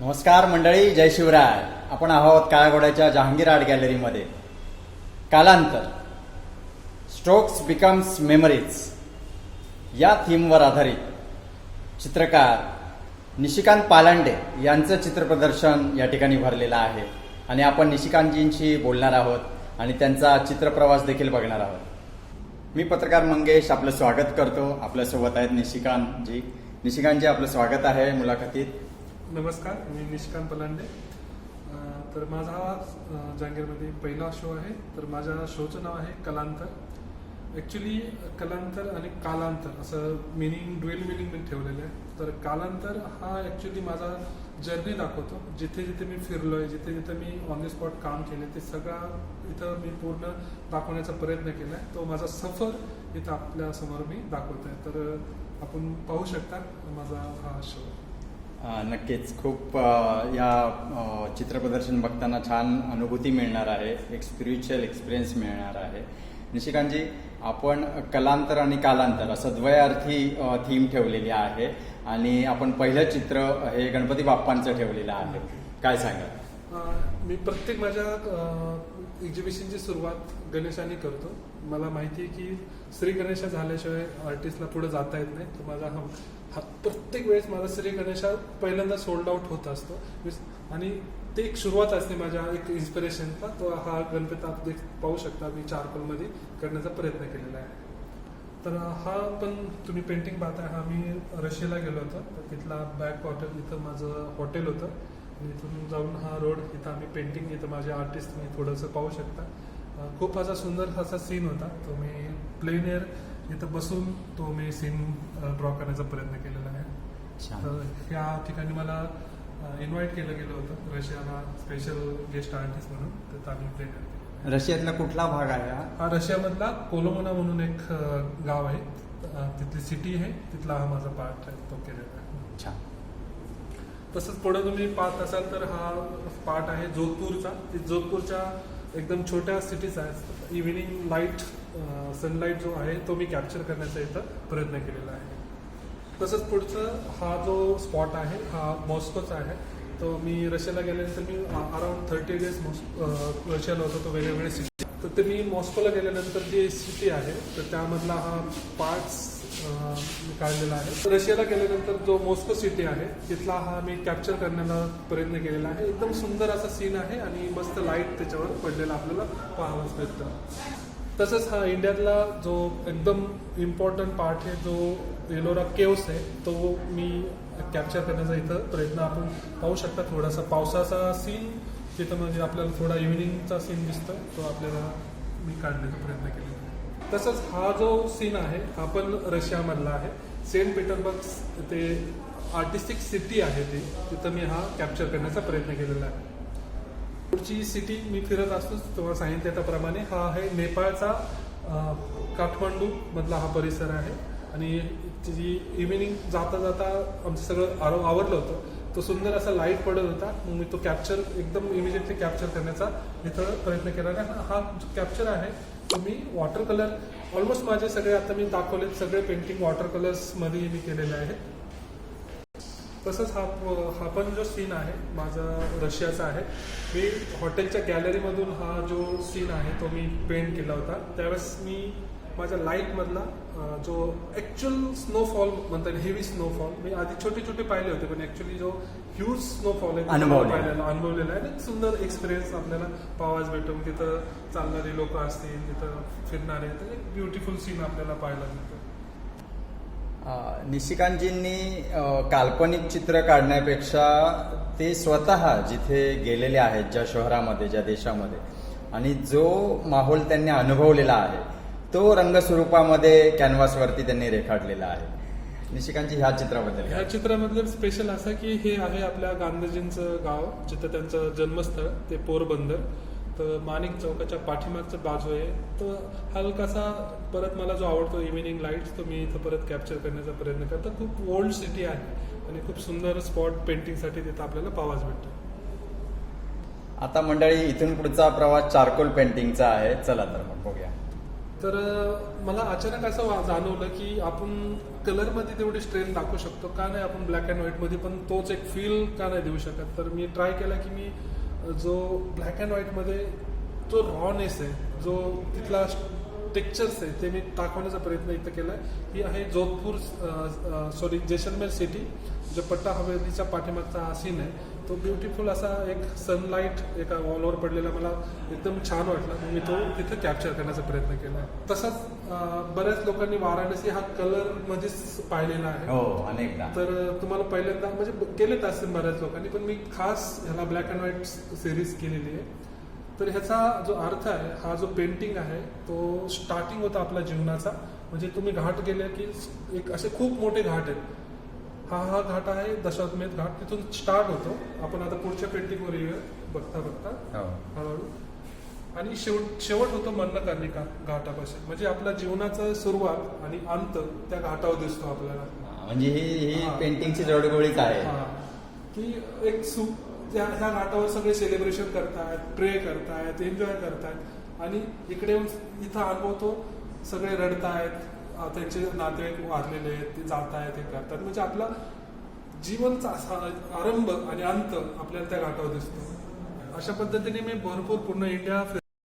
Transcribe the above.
नमस्कार मंडळी जय शिवराय. आपण आहोत काळागोड्याच्या जहांगीर आर्ट गॅलरीमध्ये. कालांतर स्ट्रोक्स बिकम्स मेमरीज या थीमवर आधारित चित्रकार निशिकांत पालांडे यांचं चित्रप्रदर्शन या ठिकाणी भरलेलं आहे. आणि आपण निशिकांतजींशी बोलणार आहोत आणि त्यांचा चित्रप्रवास देखील बघणार आहोत. मी पत्रकार मंगेश आपलं स्वागत करतो. आपल्यासोबत आहेत निशिकांतजी. निशिकांतजी आपलं स्वागत आहे मुलाखतीत. नमस्कार मी निशिकांत पलांडे. तर माझा हा जहांगीरमध्ये पहिला शो आहे. तर माझ्या शोचं नाव आहे कलांतर. ॲक्च्युली कलांतर आणि कालांतर असं मिनिंग ड्युएल मिनिंग मी ठेवलेलं आहे. तर कालांतर हा ॲक्च्युली माझा जर्नी दाखवतो. जिथे जिथे मी फिरलो आहे जिथे जिथे मी ऑन द स्पॉट काम केले ते सगळा इथं मी पूर्ण दाखवण्याचा प्रयत्न केला आहे तो माझा सफर इथं आपल्यासमोर मी दाखवत आहे तर आपण पाहू शकता माझा हा शो नक्कीच. खूप या चित्र चित्रप्रदर्शन बघताना छान अनुभूती मिळणार आहे. एक स्पिरिच्युअल एक्सपिरियन्स मिळणार आहे. निशिकांतजी आपण कलांतर आणि कालांतर असं द्वयार्थी थीम ठेवलेली आहे आणि आपण पहिलं चित्र हे गणपती बाप्पांचं ठेवलेलं आहे. काय सांगा मी प्रत्येक माझ्या एक्झिबिशनची सुरुवात गणेशाने करतो. मला माहिती आहे की श्री गणेशा झाल्याशिवाय आर्टिस्टला पुढे जाता येत नाही. तर माझा हा हा प्रत्येक वेळेस माझा श्री गणेशा पहिल्यांदा सोल्ड आउट होत असतो. आणि ते एक सुरुवात असते माझ्या एक इन्स्पिरेशनचा तो हा गणपती आप देख- पाहू शकता मी चारकोलमध्ये करण्याचा प्रयत्न केलेला आहे. तर हा पण तुम्ही पेंटिंग पाहताय. हा मी रशियाला गेलो होतो. तर तिथला बॅक वॉटर इथं माझं हॉटेल होतं. आणि इथून जाऊन हा रोड इथं आम्ही पेंटिंग इथं माझे आर्टिस्ट मी थोडंसं पाहू शकता. खूप असा सुंदर असा सीन होता. तो मी प्लेन एअर इथं बसून तो मी सीन ड्रॉ करण्याचा प्रयत्न केलेला आहे. तर या ठिकाणी मला इन्व्हाइट केलं गेलं होतं. रशियाला स्पेशल गेस्ट आर्टिस्ट म्हणून. तर आम्ही प्लेन एअर रशियातला कुठला भाग आहे हा? रशियामधला कोलोमोना म्हणून एक गाव आहे. तिथली सिटी आहे. तिथला हा माझा पार्ट आहे. तो केलेला आहे. छान. तसंच पुढे तुम्ही पाहत असाल तर हा पार्ट आहे जोधपूरचा. जोधपूरच्या एकदम छोट्या सिटीज आहेत इव्हिनिंग लाइट सनलाईट जो आहे तो मी कॅप्चर करण्याचा इथं प्रयत्न केलेला आहे. तसंच पुढचं हा जो स्पॉट आहे हा मॉस्कोचा आहे. तो मी रशियाला गेल्यानंतर मी अराउंड थर्टी डेज रशियाला होतो तो वेगवेगळे सिटी तर ते मी मॉस्कोला गेल्यानंतर जी सिटी आहे तर त्यामधला हा पार्ट्स काढलेला आहे. रशियाला गेल्यानंतर जो मॉस्को सिटी आहे तिथला हा मी कॅप्चर करण्याचा प्रयत्न केलेला आहे. एकदम सुंदर असा सीन आहे आणि मस्त लाइट त्याच्यावर पडलेला आपल्याला पाहावाच भेटतं. तसंच हा इंडियातला जो एकदम इम्पॉर्टंट पार्ट आहे जो एलोरा केव्स आहे तो मी कॅप्चर करण्याचा इथं प्रयत्न आपण पाहू शकता. थोडासा पावसाचा सीन तिथं म्हणजे आपल्याला थोडा इव्हिनिंगचा सीन दिसतो तो आपल्याला मी काढण्याचा प्रयत्न केला आहे. तसंच हा जो सीन आहे हा पण रशियामधला आहे. सेंट पीटर्सबर्ग ते आर्टिस्टिक सिटी आहे ती. तिथं मी हा कॅप्चर करण्याचा प्रयत्न केलेला आहे. पुढची सिटी मी फिरत असतो तुम्हाला सांगितलं त्याप्रमाणे. हा आहे नेपाळचा काठमांडू मधला हा परिसर आहे. आणि जी इव्हिनिंग जाता जाता आमचं सगळं आव आवडलं होतं. तो सुंदर असा लाइट पडत होता. मग मी तो कॅप्चर एकदम इमिजिएटली कॅप्चर करण्याचा इथं प्रयत्न केला. आणि हा- हा जो कॅप्चर आहे तो मी वॉटर कलर ऑलमोस्ट माझे सगळे आता मी दाखवले सगळे पेंटिंग वॉटर कलर्समध्ये मी केलेले आहेत. तसंच हा हा पण जो सीन आहे माझा रशियाचा आहे. मी हॉटेलच्या गॅलरीमधून हा जो सीन आहे तो मी पेंट केला होता. त्यावेळेस मी माझ्या लाईटमधला जो ॲक्च्युअल स्नोफॉल म्हणता येईल हेवी स्नोफॉल मी आधी छोटे छोटे पाहिले होते पण ॲक्च्युली जो ह्यूज स्नोफॉल आहे. पाहिलेला अनुभवलेला आहे आणि सुंदर एक्सपिरियन्स आपल्याला पाहावाच भेटून तिथं चालणारे लोक असतील तिथं फिरणारे तर एक ब्युटिफुल सीन आपल्याला पाहायला मिळतं निशिकांतजींनी काल्पनिक चित्र काढण्यापेक्षा ते स्वतः जिथे गेलेले आहेत ज्या शहरामध्ये ज्या देशामध्ये आणि जो माहोल त्यांनी अनुभवलेला आहे तो रंगस्वरूपामध्ये कॅनव्हासवरती त्यांनी रेखाटलेला आहे. निशिकांतजी ह्या चित्राबद्दल ह्या? चित्रामधलं स्पेशल असं की हे आहे आपल्या गांधीजींचं गाव जिथं त्यांचं जन्मस्थळ ते पोरबंदर. तर माणिक चौकाच्या पाठीमागचं बाजू आहे. तर हलकासा परत मला जो आवडतो इव्हिनिंग लाईट्स तो मी इथं परत कॅप्चर करण्याचा प्रयत्न करतो. खूप ओल्ड सिटी आहे आणि खूप सुंदर स्पॉट पेंटिंगसाठी तिथं आपल्याला पाहावाच भेटतो. आता मंडळी इथून पुढचा प्रवास चारकोल पेंटिंगचा आहे. चला तर मग बघूया. तर मला अचानक असं वा- जाणवलं की आपण कलरमध्ये तेवढी स्ट्रेंथ दाखवू शकतो का नाही? आपण ब्लॅक अँड व्हाईटमध्ये पण तोच एक फील का नाही देऊ शकत? तर मी ट्राय केला की मी जो ब्लॅक अँड व्हाईटमध्ये जो रॉनेस आहे जो तिथला टेक्चर्स आहे ते मी दाखवण्याचा प्रयत्न इथं केला. ही आहे जोधपूर सॉरी जैसलमेर सिटी जो पट्टा हवेलीच्या पाठीमागचा हा सीन आहे. तो ब्युटिफुल असा एक सनलाईट एका वॉलवर पडलेला मला एकदम छान वाटला. मी तो तिथं कॅप्चर करण्याचा प्रयत्न केला. तसंच बऱ्याच लोकांनी वाराणसी हा कलर मध्येच पाहिलेला आहे. हो अनेकदा. तर तुम्हाला पहिल्यांदा म्हणजे केलेत असतील बऱ्याच लोकांनी पण मी खास ह्याला ब्लॅक अँड व्हाईट सिरीज केलेली आहे. तर ह्याचा जो अर्थ आहे हा जो पेंटिंग आहे तो स्टार्टिंग होता आपल्या जीवनाचा. म्हणजे तुम्ही घाट गेले की एक असे खूप मोठे घाट आहेत. हा हा घाट आहे दशाश्वमेध घाट. तिथून स्टार्ट होतो. आपण आता पुढच्या पेंटिंगवर येऊया. बघता बघता. हो. हळूहळू. आणि शेवट शेवट होतो मन्नकार्निका घाटापाशी म्हणजे आपल्या जीवनाचा सुरुवात आणि अंत त्या घाटावर दिसतो आपल्याला. म्हणजे ही. पेंटिंगची जोडगोळीच आहे. की एक सुख त्या ह्या घाटावर सगळे सेलिब्रेशन करतायत प्रे करतायत एन्जॉय करतायत. आणि इकडे येऊन इथं अनुभवतो सगळे रडतायत. त्यांचे नातेवाईक वारलेले आहेत ते जात आहेत हे करतात. म्हणजे आपला जीवनचा आरंभ आणि अंत आपल्याला त्या घाटावर दिसतो. अशा पद्धतीने मी भरपूर पूर्ण इंडिया